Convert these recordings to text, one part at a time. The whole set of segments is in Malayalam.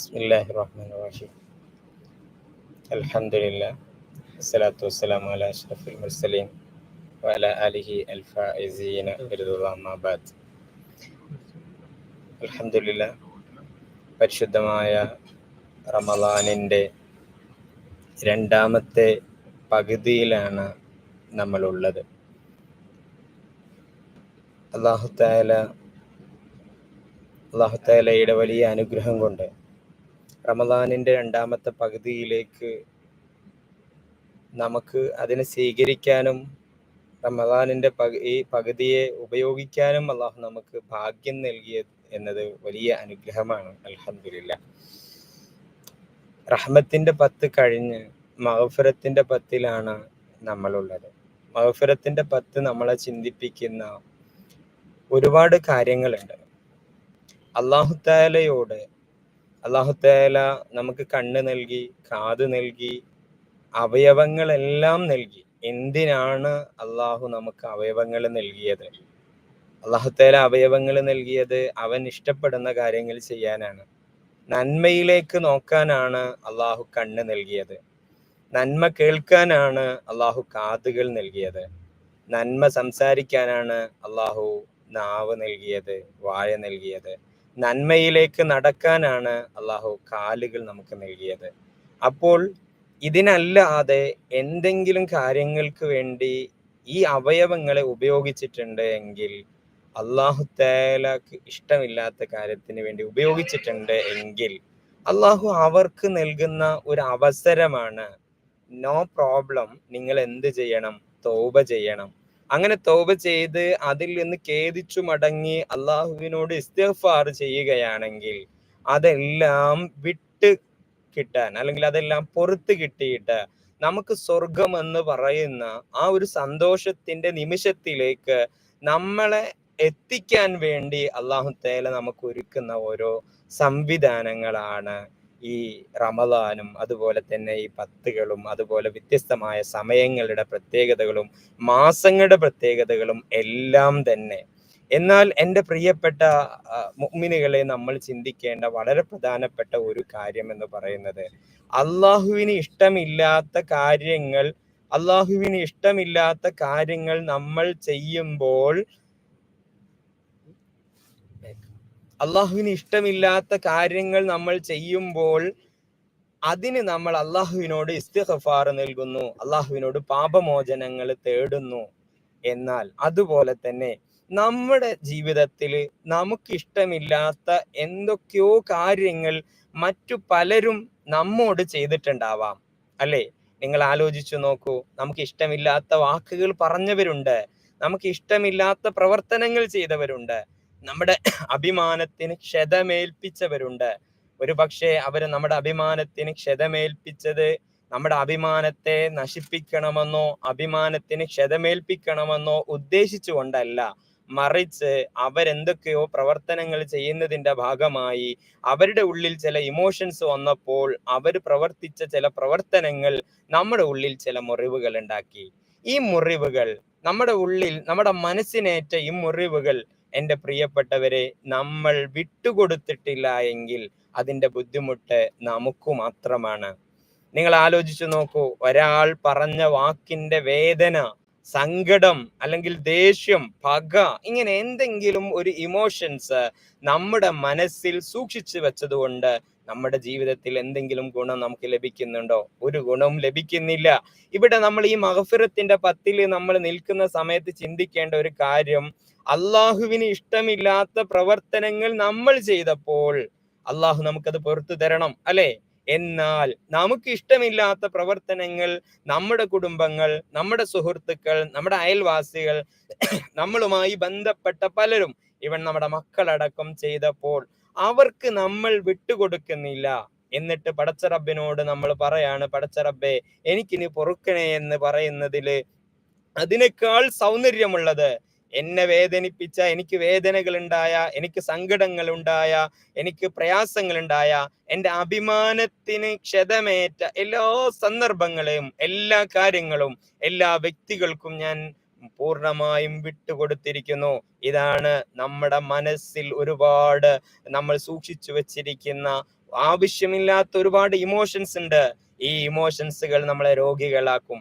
ബിസ്മില്ലാഹി റഹ്മാൻ റഹീം അൽഹംദുലില്ലാ അസ്സലാത്തു വസ്സലാമു അലാ അഷ്റഫിൽ മുർസലീൻ വഅല ആലിഹി അൽ ഫായിസീന അമ്മാ ബാദ്. അൽഹംദുലില്ലാ പരിശുദ്ധമായ റമദാനിന്റെ രണ്ടാമത്തെ പകുതിയിലാണ് നമ്മളുള്ളത്. അള്ളാഹുത്തായ അള്ളാഹുത്തായയുടെ വലിയ അനുഗ്രഹം കൊണ്ട് റമദാനിന്റെ രണ്ടാമത്തെ പകുതിയിലേക്ക് നമുക്ക് അതിനെ സ്വീകരിക്കാനും റമദാനിന്റെ പകു ഈ പകുതിയെ ഉപയോഗിക്കാനും അള്ളാഹു നമുക്ക് ഭാഗ്യം നൽകിയ എന്നത് വലിയ അനുഗ്രഹമാണ്. അലഹമില്ല റഹ്മത്തിന്റെ പത്ത് കഴിഞ്ഞ് മഹഫുരത്തിന്റെ പത്തിലാണ് നമ്മളുള്ളത്. മഹഫുരത്തിന്റെ പത്ത് നമ്മളെ ചിന്തിപ്പിക്കുന്ന ഒരുപാട് കാര്യങ്ങളുണ്ട്. അള്ളാഹുത്താലയോട് അള്ളാഹുത്താല നമുക്ക് കണ്ണ് നൽകി കാത് നൽകി അവയവങ്ങളെല്ലാം നൽകി. എന്തിനാണ് അള്ളാഹു നമുക്ക് അവയവങ്ങൾ നൽകിയത്? അള്ളാഹുത്തേല അവയവങ്ങൾ നൽകിയത് അവൻ ഇഷ്ടപ്പെടുന്ന കാര്യങ്ങൾ ചെയ്യാനാണ്. നന്മയിലേക്ക് നോക്കാനാണ് അള്ളാഹു കണ്ണ് നൽകിയത്. നന്മ കേൾക്കാനാണ് അള്ളാഹു കാതുകൾ നൽകിയത്. നന്മ സംസാരിക്കാനാണ് അള്ളാഹു നാവ് നൽകിയത് വായ നൽകിയത്. നന്മയിലേക്ക് നടക്കാനാണ് അള്ളാഹു കാലുകൾ നമുക്ക് നൽകിയത്. അപ്പോൾ ഇതിനല്ലാതെ എന്തെങ്കിലും കാര്യങ്ങൾക്ക് വേണ്ടി ഈ അവയവങ്ങളെ ഉപയോഗിച്ചിട്ടുണ്ട് എങ്കിൽ അള്ളാഹു തേലക്ക് ഇഷ്ടമില്ലാത്ത കാര്യത്തിന് വേണ്ടി ഉപയോഗിച്ചിട്ടുണ്ട് എങ്കിൽ അള്ളാഹു അവർക്ക് നൽകുന്ന ഒരു അവസരമാണ് നോ പ്രോബ്ലം നിങ്ങൾ എന്ത് ചെയ്യണം? തോപ ചെയ്യണം. അങ്ങനെ തോപ ചെയ്ത് അതിൽ നിന്ന് ഖേദിച്ചു മടങ്ങി അള്ളാഹുവിനോട് ഇസ്തിഫാർ ചെയ്യുകയാണെങ്കിൽ അതെല്ലാം വിട്ട് കിട്ടാൻ അല്ലെങ്കിൽ അതെല്ലാം പുറത്ത് കിട്ടിയിട്ട് നമുക്ക് സ്വർഗം എന്ന് പറയുന്ന ആ ഒരു സന്തോഷത്തിന്റെ നിമിഷത്തിലേക്ക് നമ്മളെ എത്തിക്കാൻ വേണ്ടി അള്ളാഹു തേല നമുക്ക് ഒരുക്കുന്ന ഓരോ സംവിധാനങ്ങളാണ്. ഈ റമദാനും അതുപോലെ തന്നെ ഈ പത്തുകളും അതുപോലെ വ്യത്യസ്തമായ സമയങ്ങളുടെ പ്രത്യേകതകളും മാസങ്ങളുടെ പ്രത്യേകതകളും എല്ലാം തന്നെ. എന്നാൽ എന്റെ പ്രിയപ്പെട്ട മുഅ്മിനുകളെ നമ്മൾ ചിന്തിക്കേണ്ട വളരെ പ്രധാനപ്പെട്ട ഒരു കാര്യം എന്ന് പറയുന്നത് അള്ളാഹുവിന് ഇഷ്ടമില്ലാത്ത കാര്യങ്ങൾ അള്ളാഹുവിന് ഇഷ്ടമില്ലാത്ത കാര്യങ്ങൾ നമ്മൾ ചെയ്യുമ്പോൾ അള്ളാഹുവിന് ഇഷ്ടമില്ലാത്ത കാര്യങ്ങൾ നമ്മൾ ചെയ്യുമ്പോൾ അതിന് നമ്മൾ അള്ളാഹുവിനോട് ഇസ്തിഹഫാർ നൽകുന്നു അള്ളാഹുവിനോട് പാപമോചനങ്ങൾ തേടുന്നു എന്നാൽ അതുപോലെ തന്നെ നമ്മുടെ ജീവിതത്തിൽ നമുക്ക് ഇഷ്ടമില്ലാത്ത എന്തൊക്കെയോ കാര്യങ്ങൾ മറ്റു പലരും നമ്മോട് ചെയ്തിട്ടുണ്ടാവാം. അല്ലേ? നിങ്ങൾ ആലോചിച്ചു നോക്കൂ നമുക്ക് ഇഷ്ടമില്ലാത്ത വാക്കുകൾ പറഞ്ഞവരുണ്ട് നമുക്ക് ഇഷ്ടമില്ലാത്ത പ്രവർത്തനങ്ങൾ ചെയ്തവരുണ്ട്. നമ്മുടെ അഭിമാനത്തിന് ക്ഷതമേൽപ്പിച്ചവരുണ്ട്. ഒരു പക്ഷേ അവർ നമ്മുടെ അഭിമാനത്തിന് ക്ഷതമേൽപ്പിച്ചത് നമ്മുടെ അഭിമാനത്തെ നശിപ്പിക്കണമെന്നോ അഭിമാനത്തിന് ക്ഷതമേൽപ്പിക്കണമെന്നോ ഉദ്ദേശിച്ചുകൊണ്ടല്ല. മറിച്ച് അവരെന്തൊക്കെയോ പ്രവർത്തനങ്ങൾ ചെയ്യുന്നതിന്റെ ഭാഗമായി അവരുടെ ഉള്ളിൽ ചില ഇമോഷൻസ് വന്നപ്പോൾ അവർ പ്രവർത്തിച്ച ചില പ്രവർത്തനങ്ങൾ നമ്മുടെ ഉള്ളിൽ ചില മുറിവുകൾ ഉണ്ടാക്കി. ഈ മുറിവുകൾ നമ്മുടെ ഉള്ളിൽ നമ്മുടെ മനസ്സിനേറ്റ ഈ മുറിവുകൾ എന്റെ പ്രിയപ്പെട്ടവരെ നമ്മൾ വിട്ടുകൊടുത്തിട്ടില്ല എങ്കിൽ അതിന്റെ ബുദ്ധിമുട്ട് നമുക്ക് മാത്രമാണ്. നിങ്ങൾ ആലോചിച്ചു നോക്കൂ ഒരാൾ പറഞ്ഞ വാക്കിന്റെ വേദന സങ്കടം അല്ലെങ്കിൽ ദേഷ്യം പക ഇങ്ങനെ എന്തെങ്കിലും ഒരു ഇമോഷൻസ് നമ്മുടെ മനസ്സിൽ സൂക്ഷിച്ചു വെച്ചതുകൊണ്ട് നമ്മുടെ ജീവിതത്തിൽ എന്തെങ്കിലും ഗുണം നമുക്ക് ലഭിക്കുന്നുണ്ടോ? ഒരു ഗുണവും ലഭിക്കുന്നില്ല. ഇവിടെ നമ്മൾ ഈ മഹഫിറത്തിന്റെ പത്തിൽ നമ്മൾ നിൽക്കുന്ന സമയത്ത് ചിന്തിക്കേണ്ട ഒരു കാര്യം അള്ളാഹുവിന് ഇഷ്ടമില്ലാത്ത പ്രവർത്തനങ്ങൾ നമ്മൾ ചെയ്തപ്പോൾ അള്ളാഹു നമുക്കത് പുറത്തു തരണം അല്ലെ? എന്നാൽ നമുക്ക് ഇഷ്ടമില്ലാത്ത പ്രവർത്തനങ്ങൾ നമ്മുടെ കുടുംബങ്ങൾ നമ്മുടെ സുഹൃത്തുക്കൾ നമ്മുടെ അയൽവാസികൾ നമ്മളുമായി ബന്ധപ്പെട്ട പലരും ഇവൻ നമ്മുടെ മക്കളടക്കം ചെയ്തപ്പോൾ അവർക്ക് നമ്മൾ വിട്ടുകൊടുക്കുന്നില്ല. എന്നിട്ട് പടച്ചറബിനോട് നമ്മൾ പറയാണ് പടച്ചറബെ എനിക്കിനി പൊറുക്കണേ എന്ന് പറയുന്നതിൽ അതിനേക്കാൾ സൗന്ദര്യമുള്ളത്. എന്നെ വേദനിപ്പിച്ച എനിക്ക് വേദനകൾ ഉണ്ടായ എനിക്ക് സങ്കടങ്ങൾ ഉണ്ടായ എനിക്ക് പ്രയാസങ്ങൾ ഉണ്ടായ എന്റെ അഭിമാനത്തിന് ക്ഷതമേറ്റ എല്ലാ സന്ദർഭങ്ങളെയും എല്ലാ കാര്യങ്ങളും എല്ലാ വ്യക്തികൾക്കും ഞാൻ പൂർണമായും വിട്ടുകൊടുത്തിരിക്കുന്നു. ഇതാണ് നമ്മുടെ മനസ്സിൽ ഒരുപാട് നമ്മൾ സൂക്ഷിച്ചു വെച്ചിരിക്കുന്ന ആവശ്യമില്ലാത്ത ഒരുപാട് ഇമോഷൻസ് ഉണ്ട്. ഈ ഇമോഷൻസുകൾ നമ്മളെ രോഗികളാക്കും.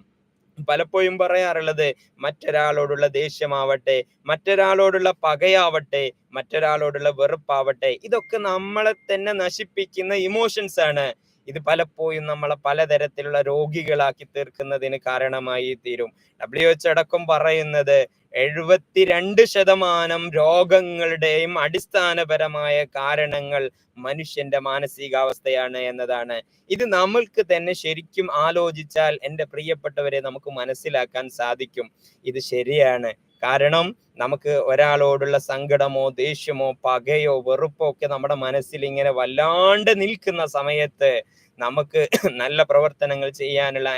പലപ്പോഴും പറയാറുള്ളത് മറ്റൊരാളോടുള്ള ദേഷ്യമാവട്ടെ മറ്റൊരാളോടുള്ള പകയാവട്ടെ മറ്റൊരാളോടുള്ള വെറുപ്പാവട്ടെ ഇതൊക്കെ നമ്മളെ തന്നെ നശിപ്പിക്കുന്ന ഇമോഷൻസ് ആണ്. ഇത് പലപ്പോഴും നമ്മളെ പലതരത്തിലുള്ള രോഗികളാക്കി തീർക്കുന്നതിന് കാരണമായി തീരും. ഡബ്ല്യു എച്ച് അടക്കം പറയുന്നത് എഴുപത്തിരണ്ട് ശതമാനം രോഗങ്ങളുടെയും അടിസ്ഥാനപരമായ കാരണങ്ങൾ മനുഷ്യന്റെ മാനസികാവസ്ഥയാണ് എന്നതാണ്. ഇത് നമ്മൾക്ക് തന്നെ ശരിക്കും ആലോചിച്ചാൽ എന്റെ പ്രിയപ്പെട്ടവരെ നമുക്ക് മനസ്സിലാക്കാൻ സാധിക്കും. ഇത് ശരിയാണ്. കാരണം നമുക്ക് ഒരാളോടുള്ള സങ്കടമോ ദേഷ്യമോ പകയോ വെറുപ്പോ ഒക്കെ നമ്മുടെ മനസ്സിൽ ഇങ്ങനെ വല്ലാണ്ട് നിൽക്കുന്ന സമയത്ത് നമുക്ക് നല്ല പ്രവർത്തനങ്ങൾ ചെയ്യാനുള്ള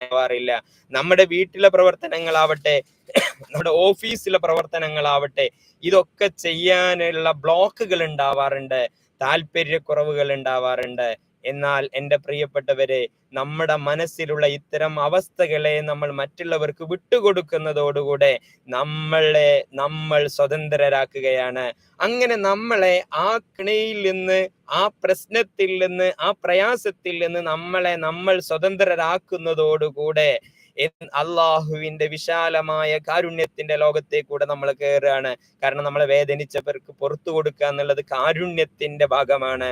ആവാറില്ല. നമ്മുടെ വീട്ടിലെ പ്രവർത്തനങ്ങളാവട്ടെ നമ്മുടെ ഓഫീസിലെ പ്രവർത്തനങ്ങളാവട്ടെ ഇതൊക്കെ ചെയ്യാനുള്ള ബ്ലോക്കുകൾ ഉണ്ടാവാറുണ്ട് താല്പര്യക്കുറവുകൾ ഉണ്ടാവാറുണ്ട്. എന്നാൽ എന്റെ പ്രിയപ്പെട്ടവരെ നമ്മുടെ മനസ്സിലുള്ള ഇത്തരം അവസ്ഥകളെ നമ്മൾ മറ്റുള്ളവർക്ക് വിട്ടുകൊടുക്കുന്നതോടുകൂടെ നമ്മളെ നമ്മൾ സ്വതന്ത്രരാക്കുകയാണ്. അങ്ങനെ നമ്മളെ ആ കിണിയിൽ നിന്ന് ആ പ്രശ്നത്തിൽ നിന്ന് ആ പ്രയാസത്തിൽ നിന്ന് നമ്മളെ നമ്മൾ സ്വതന്ത്രരാക്കുന്നതോടുകൂടെ അള്ളാഹുവിന്റെ വിശാലമായ കാരുണ്യത്തിന്റെ ലോകത്തെ കൂടെ നമ്മൾ കയറുകയാണ് കാരണം നമ്മളെ വേദനിച്ചവർക്ക് പുറത്തു കൊടുക്കുക എന്നുള്ളത് കാരുണ്യത്തിന്റെ ഭാഗമാണ്.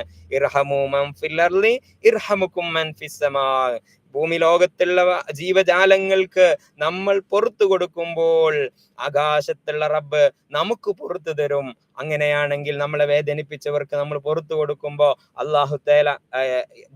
ഭൂമി ലോകത്തുള്ള ജീവജാലങ്ങൾക്ക് നമ്മൾ പുറത്തു കൊടുക്കുമ്പോൾ ആകാശത്തുള്ള റബ്ബ് നമുക്ക് പുറത്തു തരും. അങ്ങനെയാണെങ്കിൽ നമ്മളെ വേദനിപ്പിച്ചവർക്ക് നമ്മൾ പുറത്തു കൊടുക്കുമ്പോൾ അള്ളാഹു തേല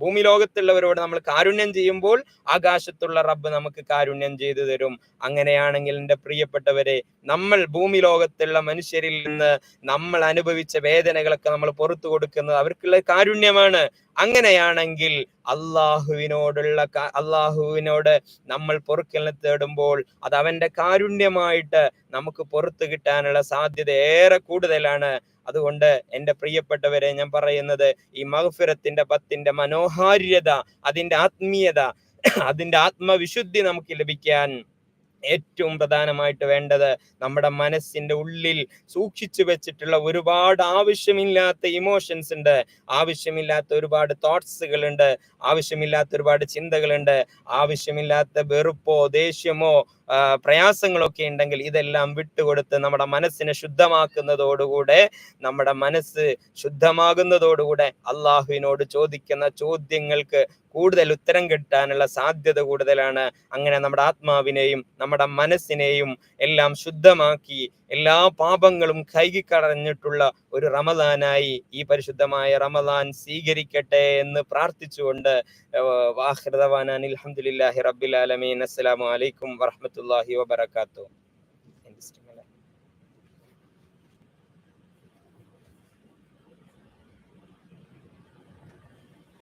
ഭൂമി ലോകത്തുള്ളവരോട് നമ്മൾ കാരുണ്യം ചെയ്യുമ്പോൾ ആകാശത്തുള്ള റബ്ബ് നമുക്ക് കാരുണ്യം ചെയ്തു തരും. അങ്ങനെയാണെങ്കിൽ എന്റെ പ്രിയപ്പെട്ടവരെ നമ്മൾ ഭൂമി ലോകത്തുള്ള മനുഷ്യരിൽ നിന്ന് നമ്മൾ അനുഭവിച്ച വേദനകളൊക്കെ നമ്മൾ പുറത്തു കൊടുക്കുന്നത് അവർക്കുള്ള കാരുണ്യമാണ്. അങ്ങനെയാണെങ്കിൽ അള്ളാഹുവിനോടുള്ള അള്ളാഹുവിനോട് നമ്മൾ പൊറുക്കലിനെ തേടുമ്പോൾ അത് അവന്റെ കാരുണ്യമായിട്ട് നമുക്ക് പുറത്തു കിട്ടാനുള്ള സാധ്യത ഏറെ കൂടുതലാണ്. അതുകൊണ്ട് എന്റെ പ്രിയപ്പെട്ടവരെ ഞാൻ പറയുന്നത് ഈ മഹഫിറത്തിന്റെ പത്തിന്റെ മനോഹാരിത അതിന്റെ ആത്മീയത അതിന്റെ ആത്മവിശുദ്ധി നമുക്ക് ലഭിക്കാൻ ഏറ്റവും പ്രധാനമായിട്ട് വേണ്ടത് നമ്മുടെ മനസ്സിന്റെ ഉള്ളിൽ സൂക്ഷിച്ചു വെച്ചിട്ടുള്ള ഒരുപാട് ആവശ്യമില്ലാത്ത ഇമോഷൻസ് ഉണ്ട്. ആവശ്യമില്ലാത്ത ഒരുപാട് തോട്ട്സുകൾ ഉണ്ട് ആവശ്യമില്ലാത്ത ഒരുപാട് ചിന്തകളുണ്ട്. ആവശ്യമില്ലാത്ത വെറുപ്പോ ദേഷ്യമോ പ്രയാസങ്ങളൊക്കെ ഉണ്ടെങ്കിൽ ഇതെല്ലാം വിട്ടുകൊടുത്ത് നമ്മുടെ മനസ്സിനെ ശുദ്ധമാക്കുന്നതോടുകൂടെ നമ്മുടെ മനസ്സ് ശുദ്ധമാകുന്നതോടുകൂടെ അള്ളാഹുവിനോട് ചോദിക്കുന്ന ചോദ്യങ്ങൾക്ക് കൂടുതൽ ഉത്തരം കിട്ടാനുള്ള സാധ്യത കൂടുതലാണ്. അങ്ങനെ നമ്മുടെ ആത്മാവിനെയും നമ്മുടെ മനസ്സിനെയും എല്ലാം ശുദ്ധമാക്കി എല്ലാ പാപങ്ങളും കൈകിക്കടഞ്ഞിട്ടുള്ള ഒരു റമദാനായി ഈ പരിശുദ്ധമായ റമദാൻ സ്വീകരിക്കട്ടെ എന്ന് പ്രാർത്ഥിച്ചുകൊണ്ട് വാഹൃദവാനാൻ അലഹമുല്ലാഹി റബ്ബിൽ ആലമീൻ. അസ്സലാമു അലൈക്കും